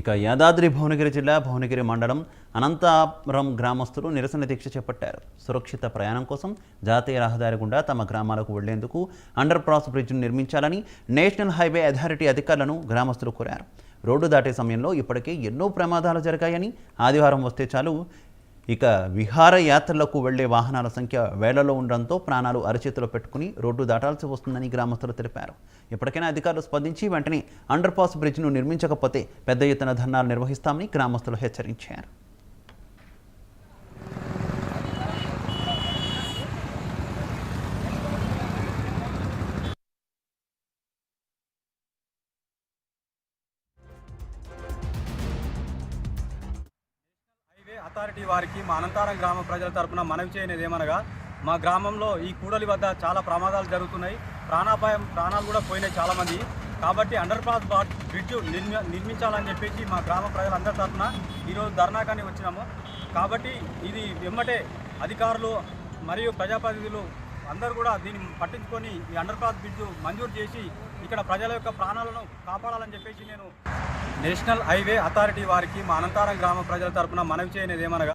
ఇక యాదాద్రి భువనగిరి జిల్లా భువనగిరి మండలం అనంతాపురం గ్రామస్తులు నిరసన దీక్ష చేపట్టారు. సురక్షిత ప్రయాణం కోసం జాతీయ రహదారి గుండా తమ గ్రామాలకు వెళ్ళేందుకు అండర్ క్రాస్ బ్రిడ్జ్ను నిర్మించాలని నేషనల్ హైవే అథారిటీ అధికారులను గ్రామస్తులు కోరారు. రోడ్డు దాటే సమయంలో ఇప్పటికే ఎన్నో ప్రమాదాలు జరిగాయని ఆదివారం వస్తే చాలు ఇక విహారయాత్రలకు వెళ్ళే వాహనాల సంఖ్య వేలలో ఉండడంతో ప్రాణాలు అరచేతిలో పెట్టుకుని రోడ్డు దాటాల్సి వస్తుందని గ్రామస్తులు తెలిపారు. ఇప్పటికైనా అధికారులు స్పందించి వెంటనే అండర్ పాస్ బ్రిడ్జ్ను నిర్మించకపోతే పెద్ద ఎత్తున ధర్నాలు నిర్వహిస్తామని గ్రామస్తులు హెచ్చరించారు. అథారిటీ వారికి మా అనంతారం గ్రామ ప్రజల తరపున మనవి చేయనిది ఏమనగా మా గ్రామంలో ఈ కూడలి వద్ద చాలా ప్రమాదాలు జరుగుతున్నాయి. ప్రాణాపాయం ప్రాణాలు కూడా పోయినాయి చాలామంది. కాబట్టి అండర్ పాస్ బాట్ బ్రిడ్జ్ నిర్మి నిర్మించాలని చెప్పేసి మా గ్రామ ప్రజలందరి తరఫున ఈరోజు ధర్నాకాన్ని వచ్చినాము. కాబట్టి ఇది వెమ్మటే అధికారులు మరియు ప్రజాప్రతినిధులు అందరూ కూడా దీన్ని పట్టించుకొని ఈ అండర్ పాస్ బ్రిడ్జ్ మంజూరు చేసి ఇక్కడ ప్రజల యొక్క ప్రాణాలను కాపాడాలని చెప్పేసి నేను నేషనల్ హైవే అథారిటీ వారికి మా అనంతారం గ్రామ ప్రజల తరపున మనవి చేయనిది ఏమనగా